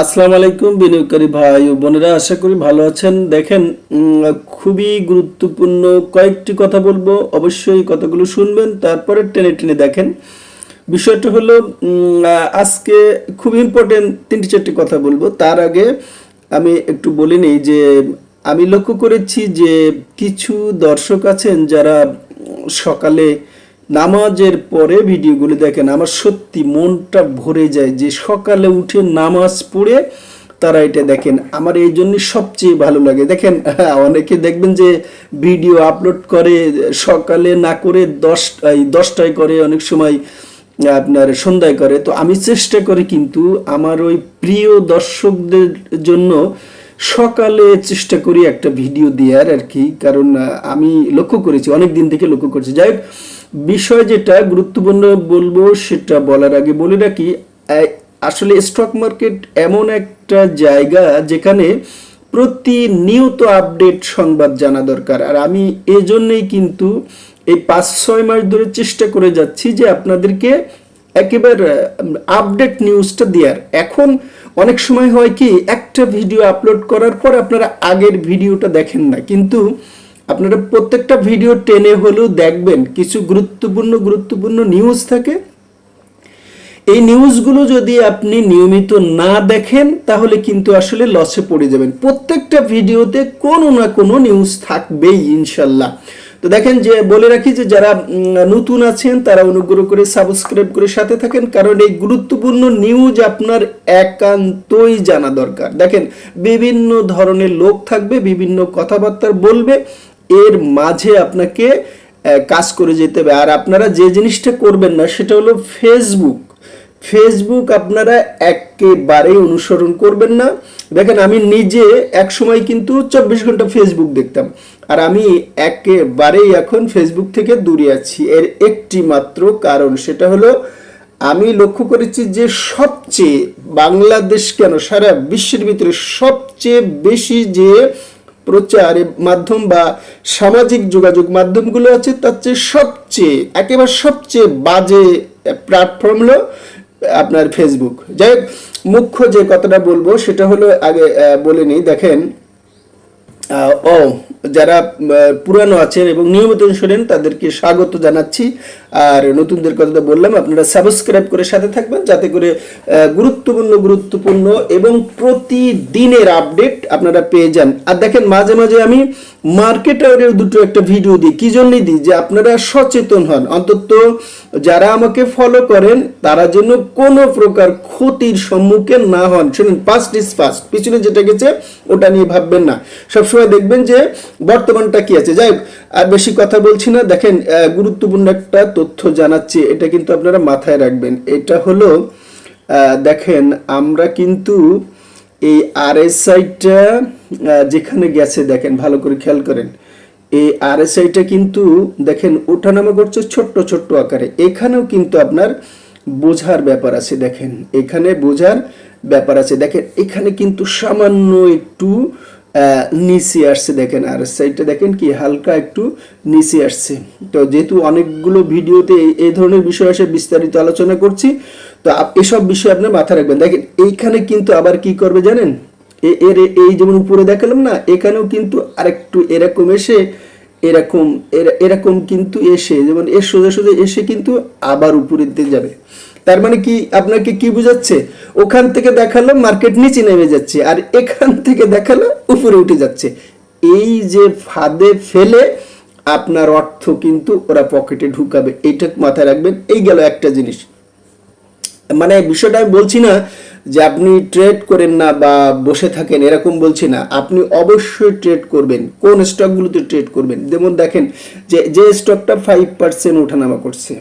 আসসালামু আলাইকুম বিনিয়োগকারী ভাই ও বোনেরা, আশা করি ভালো আছেন। দেখেন খুবই গুরুত্বপূর্ণ কয়েকটি কথা বলব। অবশ্যই কথাগুলো শুনবেন, তারপরে টেনে টেনে দেখেন। বিষয়টা হলো আজকে খুব ইম্পর্টেন্ট তিনটি চারটি কথা বলব। তার আগে আমি একটু বলে নিই যে, আমি লক্ষ্য করেছি যে কিছু দর্শক আছেন যারা সকালে নামাজের পরে ভিডিওগুলো দেখেন, আমার সত্যি মনটা ভরে যায় যে সকালে উঠে নামাজ পড়ে তারা এটা দেখেন। আমার এই জন্য সবচেয়ে ভালো লাগে। দেখেন, অনেকে দেখবেন যে ভিডিও আপলোড করে, সকালে না করে দশটায় দশটায় করে, অনেক সময় আপনার সন্ধ্যায় করে। তো আমি চেষ্টা করি কিন্তু আমার ওই প্রিয় দর্শকদের জন্য সকালে চেষ্টা করি একটা ভিডিও দেওয়ার আর কি। কারণ আমি লক্ষ্য করেছি অনেক দিন থেকে লক্ষ্য করছি। যাই বিষয় যেটা গুরুত্বপূর্ণ বলব সেটা বলার আগে বলে রাখি আসলে স্টক মার্কেট এমন একটা জায়গা যেখানে প্রতিনিয়ত আপডেট সংবাদ জানা দরকার। আর আমি এজন্যই কিন্তু এই পাঁচ, ছয় মাস ধরে চেষ্টা করে যাচ্ছি যে আপনাদেরকে একেবারে আপডেট নিউজটা দেওয়ার এখন অনেক সময় হয় কি, একটা ভিডিও আপলোড করার পর আপনারা আগের ভিডিওটা দেখেন না। কিন্তু আপনারা প্রত্যেকটা ভিডিও টেনে হলেও দেখবেন কিছু গুরুত্বপূর্ণ গুরুত্বপূর্ণ নিউজ থাকে। এই নিউজগুলো যদি আপনি নিয়মিত না দেখেন, তাহলে কিন্তু আসলে লসে পড়ে যাবেন। প্রত্যেকটা ভিডিওতে কোনো না কোনো নিউজ থাকবেই, ইনশাল্লাহ। তো দেখেন যে, বলে রাখি যে, যারা নতুন আছেন, তারা অনুগ্রহ করে সাবস্ক্রাইব করে সাথে থাকেন, কারণ এই গুরুত্বপূর্ণ নিউজ আপনার একান্তই জানা দরকার। দেখেন, বিভিন্ন ধরনের লোক থাকবে, বিভিন্ন কথাবার্তা বলবে এর মাঝে আপনাকে কাজ করে যেতে হবে। আর আপনারা যে জিনিসটা করবেন না, সেটা হলো ফেসবুক ফেসবুক আপনারা একেবারেই অনুসরণ করবেন না। দেখেন, আমি নিজে এক সময় কিন্তু চব্বিশ ঘণ্টা ফেসবুক দেখতাম। আর আমি একেবারেই এখন ফেসবুক থেকে দূরে আছি। এর একটি মাত্র কারণ, সেটা হলো আমি লক্ষ্য করেছি যে সবচেয়ে বাংলাদেশ কেন সারা বিশ্বের ভিতরে সবচেয়ে বেশি যে প্রচার মাধ্যম বা সামাজিক যোগাযোগ মাধ্যমগুলো আছে, তার চেয়ে সবচেয়ে, একেবারে সবচেয়ে বাজে প্ল্যাটফর্ম হলো আপনার ফেসবুক যাই হোক, মুখ্য যে কথাটা বলব, সেটা হলো আগে বলে নিই, দেখেন ও যারা পুরানো আছেন এবং নিয়মিত শোনেন, তাদেরকে স্বাগত জানাচ্ছি। আর নতুনদের কথা বললাম, আপনারা সাবস্ক্রাইব করে সাথে থাকবেন, যাতে করে গুরুত্বপূর্ণ গুরুত্বপূর্ণ এবং প্রতিদিনের আপডেট আপনারা পেয়ে যান। আর দেখেন, মাঝে মাঝে আমি মার্কেট আওয়ারের দুটো একটা ভিডিও দিই। কি জন্যই দিই? যে আপনারা সচেতন হন। অন্তত যারা আমাকে ফলো করেন, তারা যেন কোনো প্রকার ক্ষতির সম্মুখীন না হন। শুনুন ফার্স্ট ইজ ফার্স্ট পিছনে যেটা গেছে, ওটা নিয়ে ভাববেন না। সবসময় দেখবেন যে বর্তমানটা কি আছে? যাই আর বেশি কথা বলছি না। দেখেন গুরুত্বপূর্ণ একটা তথ্য জানাচ্ছি, এটা কিন্তু আপনারা মাথায় রাখবেন। এটা হলো দেখেন, আমরা কিন্তু এই আরএসআইটা যেখানে গেছে, দেখেন, ভালো করে খেয়াল করেন। এই আরএসআইটা কিন্তু, দেখেন ওঠানামা করছে ছোট্ট ছোট্ট আকারে। এখানেও কিন্তু আপনার বোঝার ব্যাপার আছে, দেখেন। এখানে বোঝার ব্যাপার আছে। দেখেন, এখানে কিন্তু সামান্য একটু নিচে আসছে দেখেন, আর সাইডটা দেখেন কি, হালকা একটু নিচে আসছে। তো যেহেতু অনেকগুলো ভিডিওতে এই- ধরনের বিষয় আসে, বিস্তারিত আলোচনা করছি, তো এসব বিষয় আপনি মাথায় রাখবেন। দেখেন, এইখানে কিন্তু আবার কি করবে জানেন? এর এই যেমন উপরে দেখালাম না, এখানেও কিন্তু আরেকটু এরকম এসে, এরকম এর- এরকম কিন্তু এসে, যেমন এর সোজা সোজা এসে কিন্তু আবার উপরের দিকে যাবে। তার মানে কি আপনাকে কি বুঝাচ্ছে? ওখান থেকে দেখাল মার্কেট নিচে নেমে যাচ্ছে আর এখান থেকে দেখাল উপরে উঠে যাচ্ছে। এই যে ফাঁদে ফেলে আপনার অর্থ কিন্তু ওরা পকেটে ঢুকাবে এইটা মাথায় রাখবেন। এই গেল একটা জিনিস। মানে বিষয়টা আমি বলছি না যে আপনি ট্রেড করেন না বা বসে থাকেন, এরকম বলছি না। আপনি অবশ্যই ট্রেড করবেন, কোন স্টকগুলোতে ট্রেড করবেন। যেমন দেখেন যে যে স্টকটা ফাইভ পার্সেন্ট ওঠানামা করছে।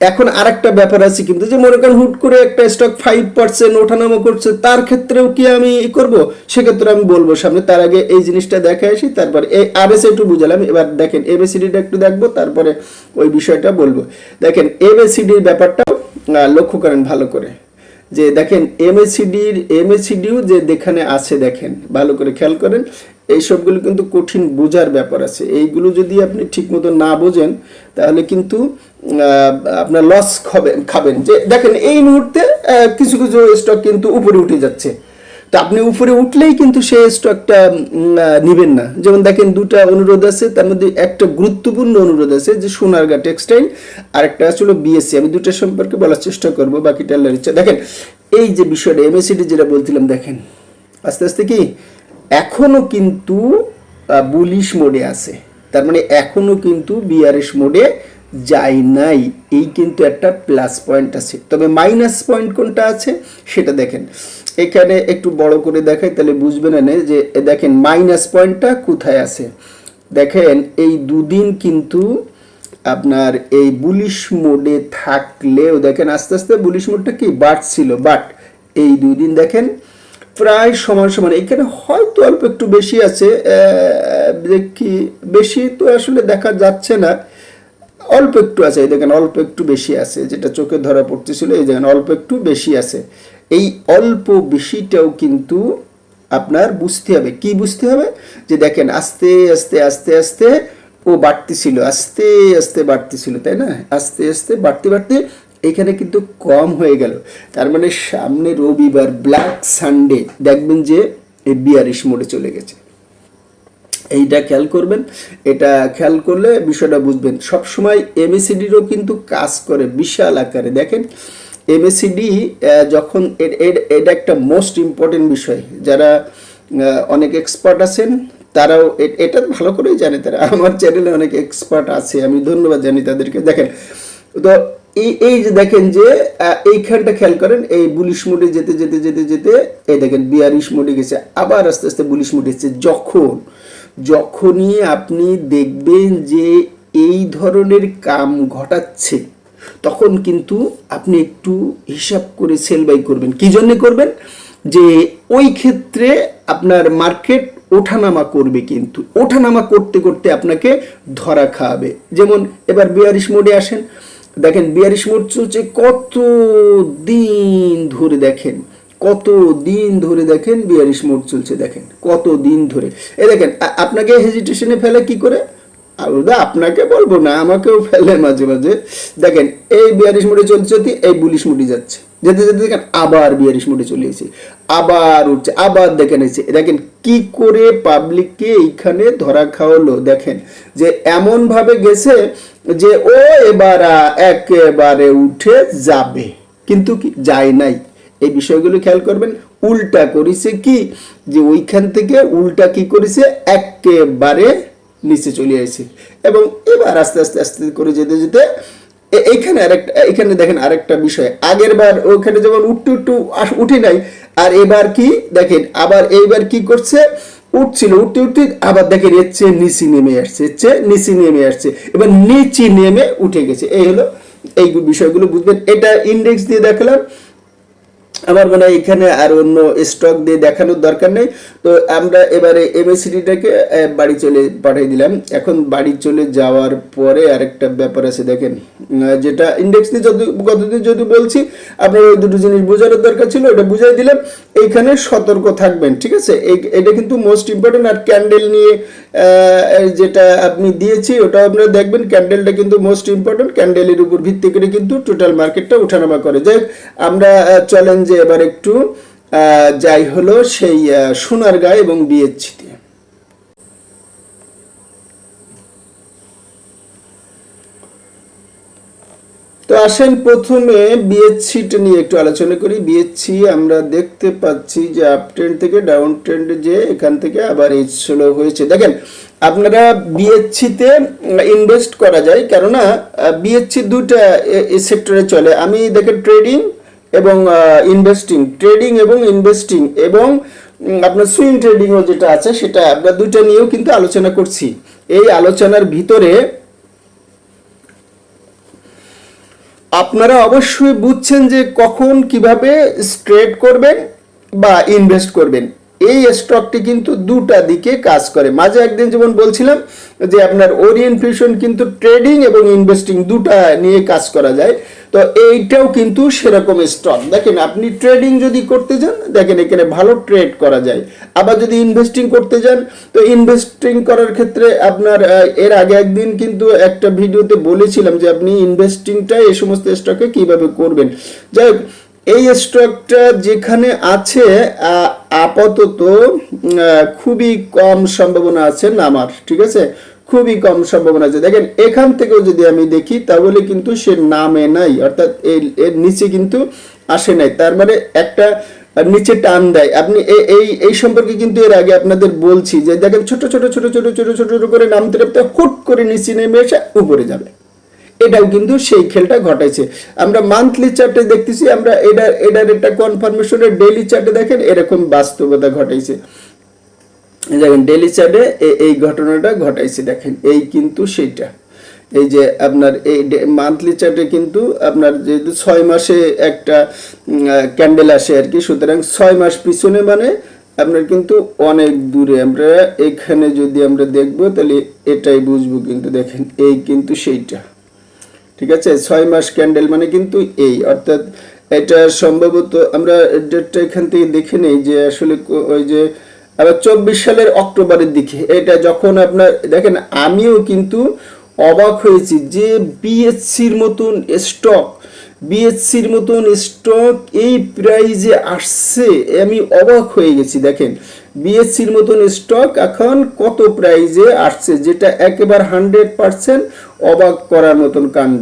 এখন আরেকটা ব্যাপার আছে কিন্তু, যে মনে করেন হুট করে একটা স্টক ফাইভ পার্সেন্ট ওঠানামা করছে, তার ক্ষেত্রেও কি আমি ই করব? সেক্ষেত্রে আমি বলব সামনে, তার আগে এই জিনিসটা দেখে আসি, তারপরে এই আরএস একটু বুঝালাম, এবার দেখেন এবিসিডিটা একটু দেখব, তারপরে ওই বিষয়টা বলব। দেখেন এবিসিডির ব্যাপারটাও লক্ষ্য করেন ভালো করে। যে দেখেন এমএসিডির এমএসিডিও যে যেখানে আছে দেখেন, ভালো করে খেয়াল করেন এই সবগুলো কিন্তু কঠিন বোঝার ব্যাপার আছে। এইগুলো যদি আপনি ঠিক মতো না বোঝেন, তাহলে কিন্তু আপনার লস খাবেন খাবেন। যে দেখেন, এই মুহূর্তে কিছু কিছু স্টক কিন্তু উপরে উঠে যাচ্ছে। তো আপনি উপরে উঠলেই কিন্তু সেই স্টকটা নেবেন না। যেমন দেখেন দুটা অনুরোধ আছে, তার মধ্যে একটা গুরুত্বপূর্ণ অনুরোধ আছে, যে সোনারগা টেক্সটাইল আর একটা আসলে বিএসসি আমি দুটো সম্পর্কে বলার চেষ্টা করব, বাকিটা আল্লাহর ইচ্ছা। দেখেন, এই যে বিষয়টা এমএসিডি যেটা বলছিলাম, দেখেন, আস্তে আস্তে কি, এখনও কিন্তু বুলিশ মোডে আছে। তার মানে এখনও কিন্তু বিআরএস মোডে যায় নাই। এই কিন্তু একটা প্লাস পয়েন্ট আছে। তবে মাইনাস পয়েন্ট কোনটা আছে, সেটা দেখেন। এখানে একটু বড় করে দেখাই, তাহলে বুঝবেন এনে যে দেখেন মাইনাস পয়েন্টটা কোথায় আছে? দেখেন, এই দুদিন কিন্তু আপনার এই বুলিশ মোডে থাকলেও, দেখেন আস্তে আস্তে বুলিশ মোডটা কি? বাড়ছিল বাট এই দুই দিন দেখেন প্রায় সমান সমান, এখানে হয়তো অল্প একটু বেশি আছে দেখি, বেশি তো আসলে দেখা যাচ্ছে না। অল্প একটু আছে, এই দেখেন অল্প একটু বেশি আছে, যেটা চোখে ধরা পড়তেছিল, এই দেখেন অল্প একটু বেশি আছে। এই অল্প বেশিটাও কিন্তু আপনার বুঝতে হবে। কি বুঝতে হবে? যে দেখেন, আস্তে আস্তে আস্তে আস্তে ও বাড়তেছিল, আস্তে আস্তে বাড়তেছিল, তাই না? আস্তে আস্তে, বাড়তে বাড়তে এখানে কিন্তু কম হয়ে গেল। তার মানে সামনে রবিবার, ব্ল্যাক সানডে, দেখবেন যে এই বিয়ারিশ মোড়ে চলে গেছে। এইটা খেয়াল করবেন, এটা খেয়াল করলে বিষয়টা বুঝবেন। সবসময় এমএসিডিরও কিন্তু কাজ করে, বিশাল আকারে। দেখেন এমএসিডি যখন এটা একটা মোস্ট ইম্পর্টেন্ট বিষয়। যারা অনেক এক্সপার্ট আছেন, তারাও এটা ভালো করেই জানে তারা। আমার চ্যানেলে অনেক এক্সপার্ট আছে, আমি ধন্যবাদ জানি তাদেরকে। দেখেন, তো এই এই যে দেখেন যে এইখানটা খেয়াল করেন, এই বুলিশ মোডে যেতে যেতে যেতে যেতে, এই দেখেন বিয়ারিশ মোডে গেছে। আবার আস্তে আস্তে বুলিশ মোডে এসেছে। যখন, যখনই আপনি দেখবেন যে এই ধরনের কাম ঘটাচ্ছে তখন কিন্তু আপনি একটু হিসাব করে সেল বাই করবেন। কি জন্য করবেন? যে ওই ক্ষেত্রে আপনার মার্কেট ওঠানামা করবে কিন্তু। ওঠানামা করতে করতে আপনাকে ধরা খাওয়াবে। যেমন এবার বিয়ারিশ মোডে আসেন। দেখেন বিয়ারিশ মোড চলছে কত দিন ধরে দেখেন। কত দিন ধরে দেখেন বিয়ারিশ মোড চলছে দেখেন। কত দিন ধরে। এ দেখেন আপনাকে হেজিটেশনে ফেলে কি করে? আলাদা আপনাকে বলব না, আমাকেও ফেলে মাঝে মাঝে। দেখেন, এই বিয়ারিশ চলতে চলতে এই বুলিশ মোডে যাচ্ছে। যেতে যেতে দেখেন, আবার বিয়ারিশ মোডে চলে এসেছে, আবার উঠছে, আবার দেখেন এসে দেখেন, কি করে পাবলিককে এইখানে ধরা খাওয়ালো? দেখেন, যে এমন ভাবে গেছে যে, ও এবার একেবারে উঠে যাবে। কিন্তু কি, যায় নাই। এই বিষয়গুলো খেয়াল করবেন, উল্টা করেছে কি? যে ওইখান থেকে উল্টা কি করেছে? একেবারে নিচে চলে আসে। এবং এবার আস্তে আস্তে আস্তে করে যেতে যেতে এইখানে আরেকটা এখানে দেখেন আরেকটা বিষয়। আগের বার ওখানে যেমন উঠতে উঠতে উঠে নাই, আর এবার কি? দেখেন, আবার এইবার কি করছে? উঠছিল, উঠতে উঠতে আবার দেখেন এর চেয়ে নিচে নেমে আসছে, এর চেয়ে নিচে নেমে আসছে। এবার নিচে নেমে উঠে গেছে। এই হলো এই বিষয়গুলো বুঝবেন। এটা ইন্ডেক্স দিয়ে দেখালাম। আমার মনে হয় এখানে আর অন্য স্টক দিয়ে দেখানোর দরকার নেই। তো আমরা এবারে এমএসিডিটাকে বাড়ি চলে পাঠিয়ে দিলাম। এখন বাড়ি চলে যাওয়ার পরে আরেকটা ব্যাপার আছে, দেখেন যেটা ইন্ডেক্স দিয়ে যত কতদিন যদি বলছি, আপনার ওই দুটো জিনিস বোঝানোর দরকার ছিল, ওটা বুঝাই দিলাম। এইখানে সতর্ক থাকবেন, ঠিক আছে? এটা কিন্তু মোস্ট ইম্পর্টেন্ট আর ক্যান্ডেল নিয়ে যেটা আপনি দিয়েছি ওটা আপনারা দেখবেন ক্যান্ডেলটা কিন্তু মোস্ট ইম্পর্টেন্ট ক্যান্ডেলের উপর ভিত্তি করে কিন্তু টোটাল মার্কেটটা ওঠানামা করে। যাই আমরা চলেন যে এবার একটু যাই হলো সেই আহ, সোনারগাঁ এবং বিএসসিতে তো আসেন প্রথমে বিএসসিটা নিয়ে একটু আলোচনা করি। বিএসসি আমরা দেখতে পাচ্ছি যে আপ ট্রেন্ড থেকে ডাউন ট্রেন্ড যে এখান থেকে আবার এই স্লো হয়েছে। দেখেন আপনারা বিএসসিতে ইনভেস্ট করা যায়। কেননা বিএসসি দুটা সেক্টরে চলে। আমি দেখেন ট্রেডিং এবং ইনভেস্টিং ট্রেডিং এবং ইনভেস্টিং এবং আপনার সুইং ট্রেডিংও যেটা আছে সেটা আমরা দুইটা নিয়েও কিন্তু আলোচনা করছি। এই আলোচনার ভিতরে আপনারা অবশ্যই বুঝছেন যে কখন কীভাবে স্ট্রেট করবেন বা ইনভেস্ট করবেন। এই স্টকটি কিন্তু দুটা দিকে কাজ করে। মাঝে একদিন যেমন বলছিলাম যে আপনার ওরিয়েন্টেশন কিন্তু ট্রেডিং এবং ইনভেস্টিং দুটা নিয়ে কাজ করা যায়, তো এইটাও কিন্তু সেরকম স্টক দেখেন, আপনি ট্রেডিং যদি করতে যান, দেখেন এখানে ভালো ট্রেড করা যায়। আবার যদি ইনভেস্টিং করতে যান, তো ইনভেস্টিং করার ক্ষেত্রে আপনার এর আগে একদিন কিন্তু একটা ভিডিওতে বলেছিলাম যে আপনি ইনভেস্টিংটা এই সমস্ত স্টকে কীভাবে করবেন। যাই হোক এই স্টকটা যেখানে আছে আপাতত খুবই কম সম্ভাবনা আছে নামার, ঠিক আছে? খুবই কম সম্ভাবনা আছে। দেখেন, এখান থেকেও যদি আমি দেখি, তাহলে কিন্তু সে নামে নাই, অর্থাৎ এর নিচে কিন্তু আসে নাই। তার মানে একটা নিচে টান দেয়। আপনি এই এই সম্পর্কে কিন্তু এর আগে আপনাদের বলছি যে, দেখেন, ছোট ছোট ছোট ছোট ছোট ছোট ছোট করে নামতে নামতে হুট করে নিচে নেমে এসে উপরে যাবে। এটাও কিন্তু সেই খেলটা ঘটাইছে। আমরা মান্থলি চার্টে দেখতেছি, আমরা এটার এটার একটা কনফার্মেশনের ডেইলি চার্টে দেখেন, এরকম বাস্তবতা ঘটাইছে। দেখেন ডেইলি চার্টে এই ঘটনাটা ঘটাইছে, দেখেন, এই কিন্তু সেইটা। এই যে আপনার এই মান্থলি চার্টে কিন্তু আপনার যেহেতু ছয় মাসে একটা ক্যান্ডেল আসে আর কি, সুতরাং ছয় মাস পিছনে মানে আপনার কিন্তু অনেক দূরে। আমরা এখানে যদি আমরা দেখব, তাহলে এটাই বুঝব কিন্তু, দেখেন, এই কিন্তু সেইটা। ঠিক আছে? ছয় মাস ক্যান্ডেল মানে কিন্তু এই। অর্থাৎ এটা সম্ভবত আমরা ডেটটা এখান থেকে দেখে নেই যে আসলে ওই যে আবার চব্বিশ সালের অক্টোবরের দিকে। এটা যখন আপনার, দেখেন, আমিও কিন্তু অবাক হয়েছি যে বিএসসির মতন স্টক বিএসসির মতন স্টক এই প্রাইজে আসছে, আমি অবাক হয়ে গেছি, দেখেন। বিএসসির মতন স্টক এখন কত প্রাইজে আসছে, যেটা একেবারে হান্ড্রেড পারসেন্ট অবাক করার মতন কাণ্ড।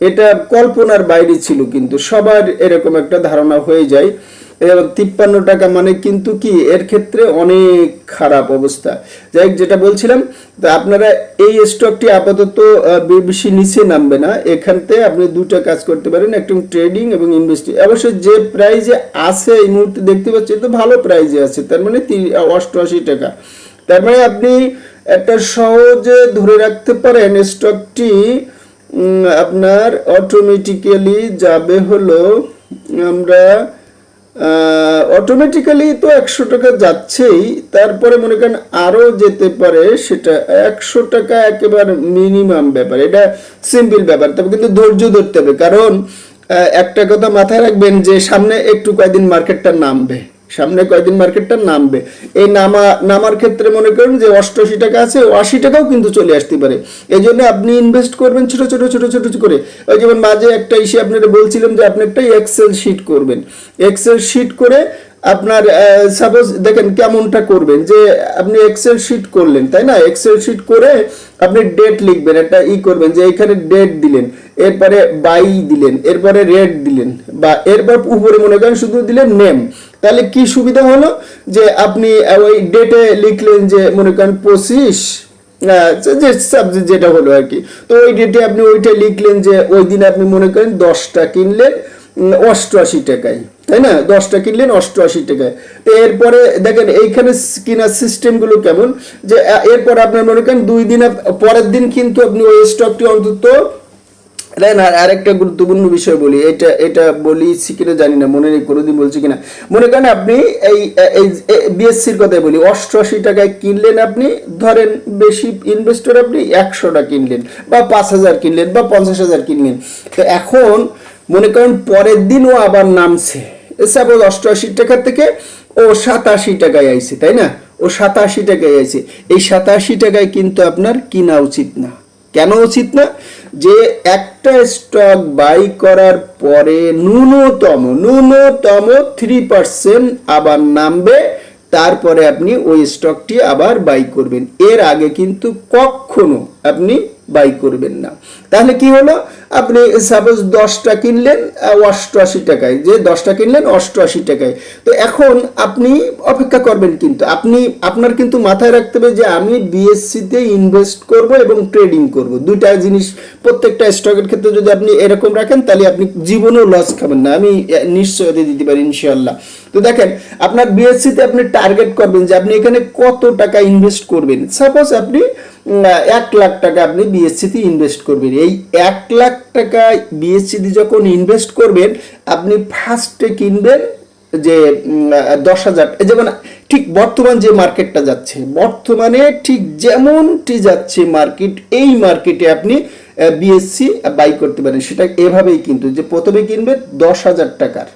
এটা কল্পনার বাইরে ছিল কিন্তু সবার এরকম একটা ধারণা হয়ে যায়। তিপ্পান্ন টাকা মানে কিন্তু কি, এর ক্ষেত্রে অনেক খারাপ অবস্থা। যাই যেটা বলছিলাম, তো আপনারা এই স্টকটি আপাতত বেশি নিচে নামবে না। এখানতে আপনি দুটো কাজ করতে পারেন, একটা ট্রেডিং এবং ইনভেস্টিং অবশ্য যে প্রাইজে আছে এই মুহূর্তে দেখতে পাচ্ছি, তো ভালো প্রাইজে আছে, তার মানে অষ্টআশি টাকা। তার মানে আপনি একটা সহজে ধরে রাখতে পারেন স্টকটি আপনার অটোমেটিক্যালি যাবে হলো আমরা অটোমেটিক্যালি তো একশো টাকা যাচ্ছেই, তারপরে মনে করেন আরও যেতে পারে সেটা একশো টাকা একেবারে মিনিমাম ব্যাপার। এটা সিম্পল ব্যাপার, তবে কিন্তু ধৈর্য ধরতে হবে। কারণ একটা কথা মাথায় রাখবেন যে সামনে একটু কয়দিন মার্কেটটা নামবে। সামনে কয়েকদিন মার্কেটটা নামবে। এই নামা, নামার ক্ষেত্রে মনে করেন যে অষ্টআশি টাকা আছে আশি টাকাও কিন্তু চলে আসতে পারে। এই জন্য আপনি ইনভেস্ট করবেন ছোট ছোট ছোট ছোট ছোট করে। ওই যেমন মাঝে একটা ইসে আপনারা বলছিলাম যে আপনি একটা এক্সেল শিট করবেন। এক্সেল শিট করে আপনার সাপোজ দেখেন কেমনটা করবেন, যে আপনি এক্সেল শিট করলেন, তাই না? এক্সেল শিট করে আপনি ডেট লিখবেন, একটা ই করবেন যে এখানে ডেট দিলেন, এরপরে বাই দিলেন, এরপরে রেট দিলেন, বা এরপর উপরে মনে করেন শুধু দিলেন নেম তাহলে কি সুবিধা হলো? যে আপনি ওই ডেটে লিখলেন যে মনে করেন পঁচিশ যে- সাবজেক্ট যেটা হলো আর কি। তো ওই ডেটে আপনি ওইটা লিখলেন যে ওই দিন আপনি মনে করেন দশটা কিনলেন অষ্টআশি টাকায়, তাই না? দশটা কিনলেন, অষ্টআশি টাকায়। তো এরপরে দেখেন, এইখানে কেনার সিস্টেমগুলো কেমন? যে এরপর আপনার মনে করেন দুই দিন পরের দিন কিন্তু আপনি ওই স্টকটি অন্তত আর আরেকটা গুরুত্বপূর্ণ বিষয় বলি, এটা এটা বলিছি কিনা জানি না, মনে নেই কোনোদিন বলছি কিনা। মনে করেন আপনি এই বিএসসির কথাই বলি, অষ্টআশি টাকায় কিনলেন আপনি, ধরেন বেশি ইনভেস্টর আপনি একশোটা কিনলেন, বা পাঁচ হাজার কিনলেন, বা পঞ্চাশ হাজার কিনলেন। তো এখন মনে করেন পরের দিন ও আবার নামছে। সাপোজ অষ্টআশি টাকা থেকে ও সাতাশি টাকায় আইছে, তাই না? ও সাতাশি টাকায় আইছে। এই সাতাশি টাকায় কিন্তু আপনার কিনা উচিত না। কেন উচিত না? যে একটা স্টক বাই করার পরে ন্যূনতম ন্যূনতম থ্রি পার্সেন্ট আবার নামবে, তারপরে আপনি ওই স্টকটি আবার বাই করবেন। এর আগে কিন্তু কখনো আপনি বাই করবেন না। তাহলে কি হলো? আপনি সাপোজ দশটা কিনলেন অষ্টআশি টাকায়। যে দশটা কিনলেন, অষ্টআশি টাকায়। তো এখন আপনি অপেক্ষা করবেন কিন্তু। আপনি, আপনার কিন্তু মাথায় রাখতে হবে যে আমি বিএসসিতে ইনভেস্ট করব এবং ট্রেডিং করব। দুইটা জিনিস, প্রত্যেকটা স্টকের ক্ষেত্রে যদি আপনি এরকম রাখেন, তাহলে আপনি জীবনেও লস খাবেন না। আমি নিশ্চয়তা দিতে পারি ইনশাল্লাহ তো দেখেন, আপনার বিএসসিতে আপনি টার্গেট করবেন যে আপনি এখানে কত টাকা ইনভেস্ট করবেন। সাপোজ আপনি এক লাখ টাকা আপনি বিএসসিতে ইনভেস্ট করবেন। এই এক লাখ টাকা বিএসসিতে যখন ইনভেস্ট করবেন, আপনি ফার্স্টে কিনবেন যে দশ হাজার। যেমন ঠিক বর্তমান যে মার্কেটটা যাচ্ছে, বর্তমানে ঠিক যেমনটি যাচ্ছে মার্কেট এই মার্কেটে আপনি বিএসসি বাই করতে পারেন। সেটা এভাবেই কিন্তু, যে প্রথমে কিনবেন দশ হাজার টাকার।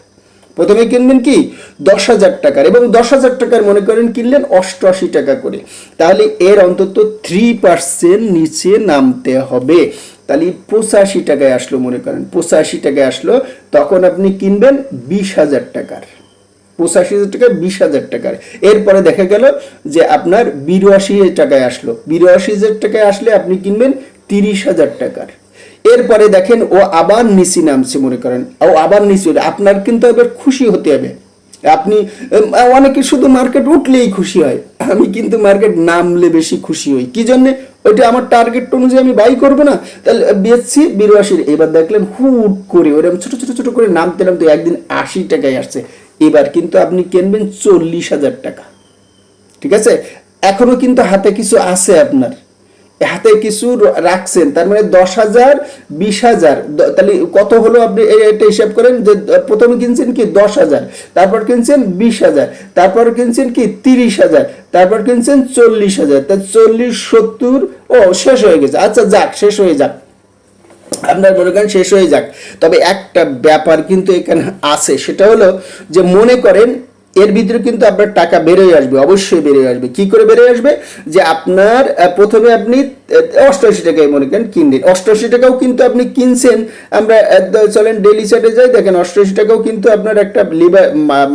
প্রথমে কিনবেন কি? দশ হাজার টাকার। এবং দশ হাজার টাকার মনে করেন কিনলেন অষ্টআশি টাকা করে। তাহলে এর অন্তত থ্রি পার্সেন্ট নিচে নামতে হবে। তাহলে পঁচাশি টাকায় আসলো মনে করেন। পঁচাশি টাকায় আসলো, তখন আপনি কিনবেন বিশ হাজার টাকার। পঁচাশি হাজার টাকা বিশ হাজার টাকার। এরপরে দেখা গেল যে আপনার বিরাশি টাকায় আসলো। বিরাশি হাজার টাকায় আসলে আপনি কিনবেন তিরিশ হাজার টাকার। এরপরে দেখেন, ও আবার নিচে নামছে মনে করেন। ও আবার নিচে আপনার কিন্তু এবার খুশি হতে হবে। আপনি অনেকে শুধু মার্কেট উঠলেই খুশি হয়। আমি কিন্তু মার্কেট নামলে বেশি খুশি হই। কি জন্যে? ওইটা আমার টার্গেট অনুযায়ী আমি বাই করব না? তাহলে বিএসসি বিরাশির এবার দেখলেন হুট করে ওরকম ছোট ছোট ছোট করে নামতে নামতে একদিন আশি টাকায় আসছে। এবার কিন্তু আপনি কিনবেন চল্লিশ হাজার টাকা। ঠিক আছে? এখনও কিন্তু হাতে কিছু আছে আপনার। হাতে কিছু রাখছেন, তার মানে দশ হাজার, বিশ হাজার তাহলে কত হলো আপনি এটা হিসাব করেন যে প্রথমে কিনছেন কি দশ হাজার, তারপর কিনছেন বিশ হাজার, তারপর কিনছেন কি তিরিশ হাজার, তারপর কিনছেন চল্লিশ হাজার, তা চল্লিশ, সত্তর, ও শেষ হয়ে গেছে। আচ্ছা যাক, শেষ হয়ে যাক। আপনার মনে করেন শেষ হয়ে যাক। তবে একটা ব্যাপার কিন্তু এখানে আছে, সেটা হলো যে মনে করেন এর ভিতরে কিন্তু আপনার টাকা বেরোয় আসবে, অবশ্যই বেরোয় আসবে। কি করে বেরোয় আসবে? যে আপনার প্রথমে আপনি অষ্টআশি টাকায় মনে করেন কিনলেন। অষ্টআশি টাকাও কিন্তু আপনি কিনছেন। আমরা চলেন ডেলি চার্টে যাই। দেখেন, অষ্টআশি টাকাও কিন্তু আপনার একটা লিভার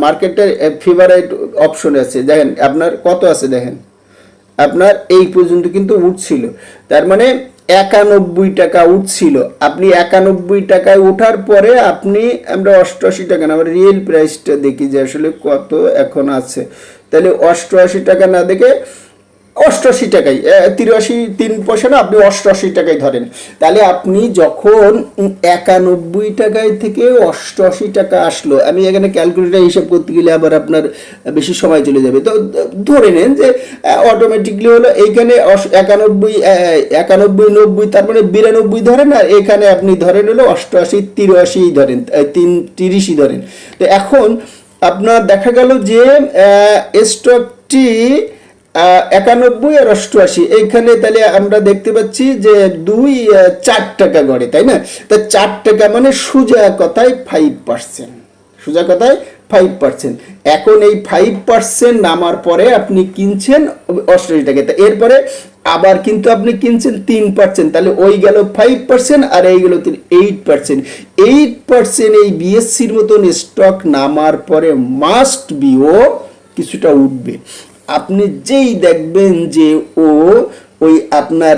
মার্কেটের ফেভারাইট অপশন আছে। দেখেন, আপনার কত আছে দেখেন? আপনার এই পর্যন্ত কিন্তু উঠছিল। তার মানে একানব্বই টাকা উঠছিল। আপনি একানব্বই টাকায় ওঠার পরে আপনি, আমরা অষ্টআশি টাকা না, আমরা রিয়েল প্রাইসটা দেখি যে আসলে কত এখন আছে। তাহলে অষ্টআশি টাকা না দেখে অষ্টআশি টাকায় তিরাশি তিন পয়সা না, আপনি অষ্টআশি টাকায় ধরেন। তাহলে আপনি যখন একানব্বই টাকায় থেকে অষ্টআশি টাকা আসলো, আমি এখানে ক্যালকুলেটার হিসাব করতে গেলে আবার আপনার বেশি সময় চলে যাবে। তো ধরে নেন যে অটোমেটিকলি হলো এইখানে একানব্বই একানব্বই, নব্বই, তার মানে বিরানব্বই ধরেন, আর এখানে আপনি ধরেন হলো অষ্টআশি, তিরাশি ধরেন তিন, তিরিশই ধরেন। তো এখন আপনার দেখা গেল যে স্টকটি একানব্বই আর অষ্টআশি, এইখানে তাহলে আমরা দেখতে পাচ্ছি যে দুই চার টাকা গড়ে, তাই না? তা চার টাকা মানে সোজা কথায় ফাইভ পার্সেন্ট সোজা কথায় ফাইভ পার্সেন্ট এখন এই ফাইভ পার্সেন্ট নামার পরে আপনি কিনছেন অষ্টআশি টাকা। তা এরপরে আবার কিন্তু আপনি কিনছেন তিন পার্সেন্ট তাহলে ওই গেল ফাইভ পার্সেন্ট আর এই গেল এইট পার্সেন্ট এইট পার্সেন্ট এই বিএসসির মতন স্টক নামার পরে মাস্ট বি ও কিছুটা উঠবে। আপনি যেই দেখবেন যে ও ওই আপনার,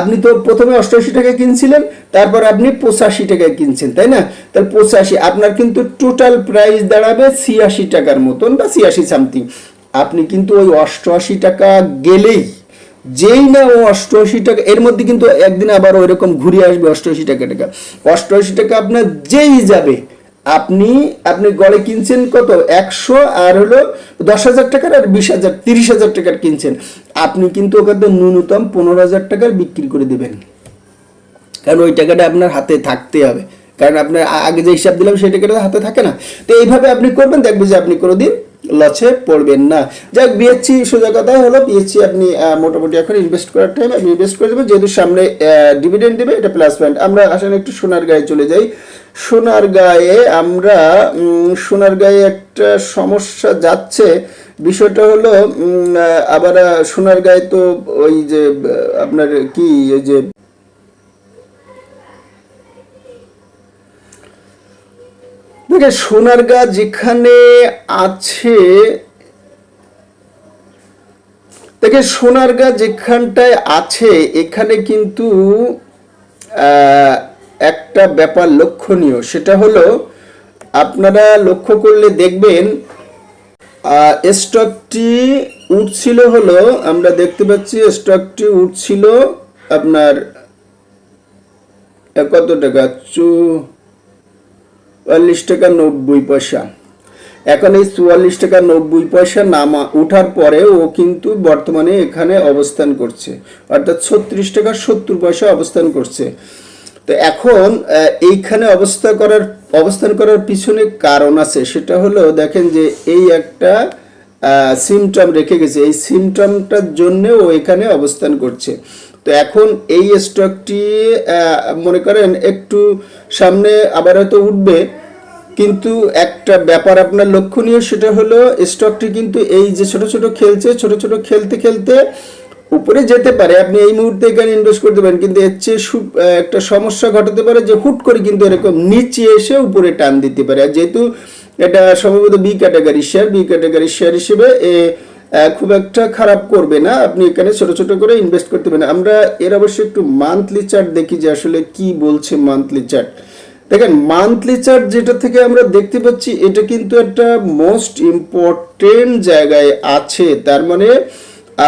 আপনি তো প্রথমে অষ্টআশি টাকায় কিনছিলেন, তারপর আপনি পঁচাশি টাকায় কিনছেন, তাই না? তাহলে পঁচাশি, আপনার কিন্তু টোটাল প্রাইস দাঁড়াবে ছিয়াশি টাকার মতন বা ছিয়াশি সামথিং আপনি কিন্তু ওই অষ্টআশি টাকা গেলেই, যেই না ও অষ্টআশি টাকা, এর মধ্যে কিন্তু একদিন আবার ওইরকম ঘুরে আসবে অষ্টআশি টাকা টাকা। অষ্টআশি টাকা আপনার যেই যাবে আপনি আপনি গড়ে কিনছেন কত? একশো আর হলো দশ হাজার টাকার আর বিশ হাজার, তিরিশ হাজার টাকার কিনছেন। আপনি কিন্তু ওখানে ন্যূনতম পনেরো হাজার টাকার বিক্রি করে দেবেন। কারণ ওই টাকাটা আপনার হাতে থাকতে হবে। কারণ আপনার আগে যে হিসাব দিলাম সেই টাকাটা হাতে থাকে না। তো এইভাবে আপনি করবেন, দেখবেন যে আপনি কোনোদিন লসে পড়বেন না। যাক বিএসসি সোজা কথাই হলো বিএসসি আপনি মোটামুটি এখন ইনভেস্ট করার টাইম আপনি ইনভেস্ট করে দেবেন। যেহেতু সামনে ডিভিডেন্ড দেবে, এটা প্লাস পয়েন্ট আমরা আসলে একটু সোনার গায়ে চলে যাই। সোনার গায়ে আমরা সোনার গায়ে একটা সমস্যা যাচ্ছে। বিষয়টা হলো আবার সোনার গায়ে তো ওই যে আপনার কি, ওই যে দেখে সোনারগাঁ যেখানে আছে দেখে সোনারগাঁ যেখানটায় আছে, এখানে কিন্তু একটা ব্যাপার লক্ষণীয়। সেটা হলো, আপনারা লক্ষ্য করলে দেখবেন স্টকটি উঠছিল হলো, আমরা দেখতে পাচ্ছি স্টকটি উঠছিল আপনার কত টাকা? চু চুয়াল্লিশ টাকা নব্বই পয়সা। এখন এই চুয়াল্লিশ টাকা নব্বই পয়সা নামা উঠার পরে ও কিন্তু বর্তমানে এখানে অবস্থান করছে। অর্থাৎ ছত্রিশ টাকা সত্তর পয়সা অবস্থান করছে। তো এখন এইখানে অবস্থা করার, অবস্থান করার পিছনে কারণ আছে। সেটা হলো, দেখেন যে এই একটা সিমটম রেখে গেছে। এই সিমটমটার জন্য ও এখানে অবস্থান করছে। তো এখন এই স্টকটি মনে করেন একটু সামনে আবার হয়তো উঠবে, কিন্তু একটা ব্যাপার আপনার লক্ষণীয় সেটা হলো স্টকটি কিন্তু এই যে ছোট ছোট খেলছে, ছোট ছোট খেলতে খেলতে উপরে যেতে পারে। আপনি এই মুহূর্তে এখানে ইনভেস্ট করতে পারেন, কিন্তু এর চেয়ে একটা সমস্যা ঘটাতে পারে যে হুট করে কিন্তু এরকম নিচে এসে উপরে টান দিতে পারে। আর যেহেতু এটা সম্ভবত B category share B category share হিসেবে খুব একটা খারাপ করবে না। আপনি এখানে ছোট ছোট করে ইনভেস্ট করতে পারেন। আমরা এর অবশ্যই একটু মান্থলি চার্ট দেখি যে আসলে কি বলছে মান্থলি চার্ট দেখেন মান্থলি চার্ট যেটা থেকে আমরা দেখতে পাচ্ছি, এটা কিন্তু একটা মোস্ট ইম্পর্টেন্ট জায়গায় আছে। তার মানে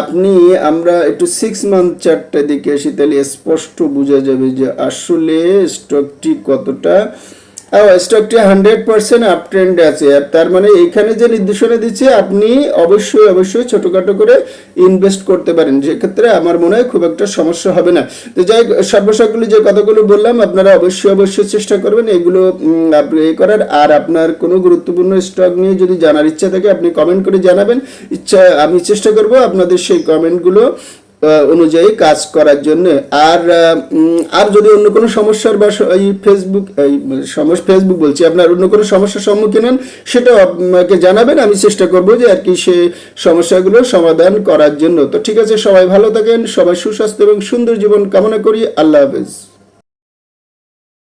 আপনি, আমরা একটু সিক্স মান্থ চার্টটা দেখে আসি, তাহলে স্পষ্ট বোঝা যাবে যে আসলে স্টকটি কতটা স্টকটি হান্ড্রেড পার্সেন্ট আপ ট্রেন্ডে আছে। তার মানে এইখানে যে নির্দেশনা দিচ্ছে আপনি অবশ্যই অবশ্যই ছোটখাটো করে ইনভেস্ট করতে পারেন। সেক্ষেত্রে আমার মনে হয় খুব একটা সমস্যা হবে না। তো যাই হোক, সর্বশেষগুলি যে কথাগুলো বললাম আপনারা অবশ্যই অবশ্যই চেষ্টা করবেন এগুলো এ করার। আর আপনার কোনো গুরুত্বপূর্ণ স্টক নিয়ে যদি জানার ইচ্ছা থাকে আপনি কমেন্ট করে জানাবেন। ইচ্ছা আমি চেষ্টা করব আপনাদের সেই কমেন্টগুলো অনুযায়ী কাজ করার জন্য। আর আর যদি অন্য কোনো সমস্যার বা এই ফেসবুক এই সমস্যা ফেসবুক বলছি, আপনার অন্য কোনো সমস্যার সম্মুখীন হন সেটাও আপনাকে জানাবেন, আমি চেষ্টা করব যে আর কি সে সমস্যাগুলো সমাধান করার জন্য। তো ঠিক আছে, সবাই ভালো থাকেন, সবাই সুস্বাস্থ্য এবং সুন্দর জীবন কামনা করি, আল্লাহ হাফেজ।